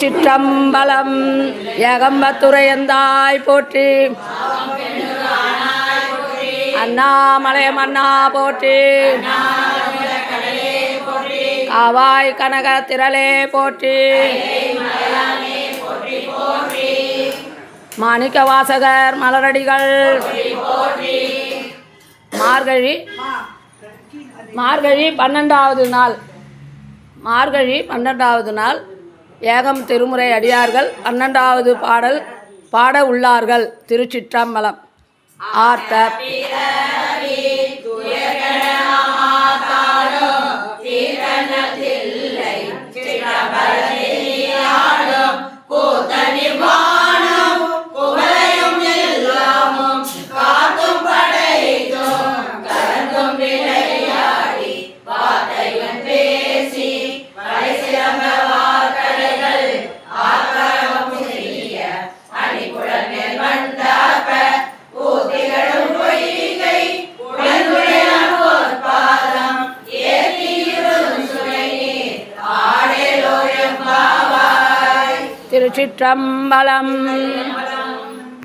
சிற்றம்பலம் ஏகம்பத்துரையந்தாய் போற்றி. அண்ணாமலை மன்னா போற்றி. காவாய் கனக திரளே போற்றி. மாணிக்க வாசகர் மலரடிகள். மார்கழி மார்கழி பன்னெண்டாவது நாள். மார்கழி பன்னெண்டாவது நாள். ஏகம் திருமுறை அடியார்கள் பன்னெண்டாவது பாடல் பாட உள்ளார்கள் திருச்சிற்றம்பலம். ஆர்த்த திருச்சிற்றம்பலம்.